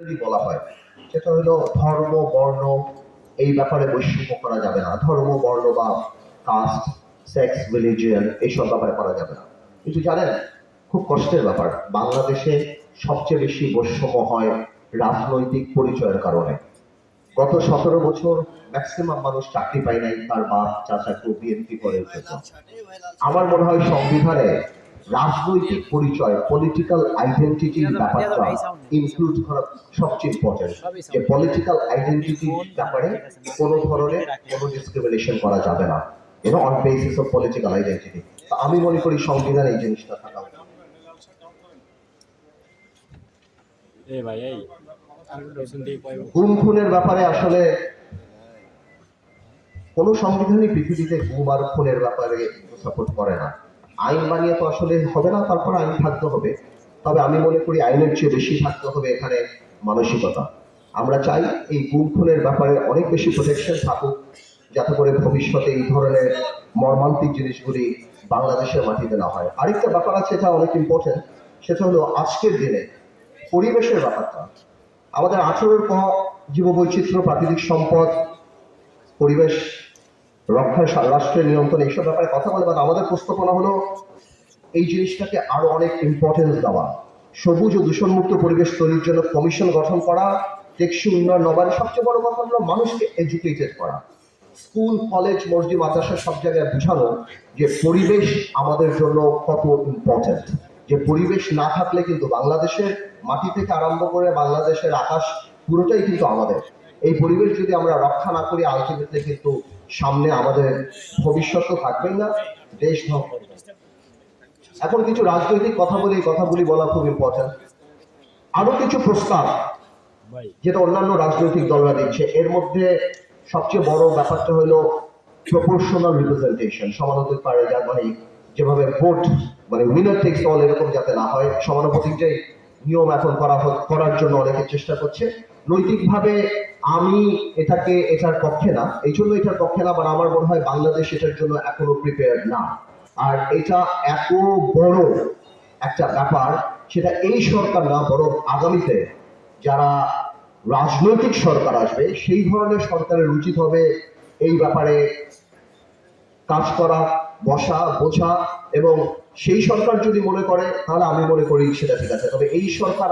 যদি বলা হয়, সেটা হলো ধর্ম, বর্ণ, এই ব্যাপারে বৈষম্য করা যাবে না। ধর্ম, বর্ণ বা কাস্ট, সেক্স, রিলিজিয়ন, এইসব ব্যাপারে করা যাবে না। কিন্তু জানেন, খুব কষ্টের ব্যাপার। বাংলাদেশে সবচেয়ে বেশি বৈষম্য হয় রাজনৈতিক পরিচয়ের কারণে। গত সতেরো বছর ম্যাক্সিমাম মানুষ চাকরি পায় নাই, তার বাপ চাচা কেউ বিএনপি করে আমার মনে হয় সংবিধানে রাজনৈতিক পরিচয় পলিটিক্যাল আইডেন্টিটির ব্যাপারটা ইনক্লুড করা সবচেয়ে ইম্পর্টেন্ট যে পলিটিক্যাল আইডেন্টিটির ব্যাপারে কোনো ধরনের কোনো ডিসক্রিমিনেশন করা যাবে না। You know on basis of political identity আমি মনে করি সংবিধানে এই জিনিসটা থাকা উচিত। এ ভাই এই। পেছন গুম খুনের ব্যাপারে আসলে কোনো সংবিধানই পৃথিবীতে গুম আর খুনের ব্যাপারে সাপোর্ট করে না। আইন বানিয়ে তো আসলে হবে না, তারপর আইন থাকতে হবে। তবে আমি মনে করি আইনের চেয়ে বেশি থাকতে হবে এখানে মানসিকতা। আমরা চাই এই গুম খুনের ব্যাপারে অনেক বেশি প্রোটেকশন থাকুক, যাতে করে ভবিষ্যতে এই ধরনের মর্মান্তিক জিনিসগুলি বাংলাদেশের মাটিতে না হয়। আরেকটা ব্যাপার আছে এটা অনেক ইম্পর্টেন্ট সেটা হলো আজকের দিনে পরিবেশের ব্যাপারটা। আমাদের আঠেরোর ক জীববৈচিত্র্য, প্রাকৃতিক সম্পদ, পরিবেশ রক্ষার সা- রাষ্ট্রের নিয়ন্ত্রণ এইসব ব্যাপারে কথা বলে, বাট আমাদের প্রস্তাবনা হলো, এই জিনিসটাকে আরও অনেক ইম্পর্টেন্স দেওয়া। সবুজ ও দূষণমুক্ত পরিবেশ তৈরির জন্য কমিশন গঠন করা, টেকসই উন্নয়ন নবায়নের সবচেয়ে বড় কথা হলো মানুষকে এডুকেটেড করা। স্কুল কলেজ মসজিদ, মাদ্রাসা সব জায়গায় বোঝানো যে পরিবেশ আমাদের জন্য কত ইম্পর্টেন্ট যে পরিবেশ না থাকলে কিন্তু বাংলাদেশের মাটি থেকে আরম্ভ করে বাংলাদেশের আকাশ পুরোটাই কিন্তু আমাদের। এই পরিবেশ যদি আমরা রক্ষা না করি আলটিমেটলি কিন্তু সামনে আমাদের ভবিষ্যৎ তো থাকবেই না, দেশ ধ্বংস এখন কিছু রাজনৈতিক কথা বলি, এই কথাগুলি বলা খুব ইম্পর্টেন্ট আরও কিছু প্রস্তাব যেটা অন্যান্য রাজনৈতিক দলরা দিচ্ছে। এর মধ্যে সবচেয়ে বড় ব্যাপারটা হলো প্রপোর্শনাল রিপ্রেজেন্টেশন সমানুপাতিক পারে যার মানে যেভাবে ভোট মানে উইনার টেক্স অল এরকম যাতে না হয়, সমানুপাতিক যে নিয়ম এখন করা করার জন্য অনেকে চেষ্টা করছে। নৈতিকভাবে আমি এটাকে, এটার পক্ষে না। এই জন্য এটার পক্ষে না বাট আমার মনে হয় বাংলাদেশ এটার জন্য এখনও প্রিপেয়ার না। আর এটা এত বড় একটা ব্যাপার, সেটা এই সরকার না, বরং আগামীতে যারা রাজনৈতিক সরকার আসবে, সেই ধরনের সরকারের উচিত হবে এই ব্যাপারে কাজ করা, বসা, বোঝা, এবং সেই সরকার যদি মনে করে, তাহলে আমি মনে করি সেটা ঠিক আছে। তবে এই সরকার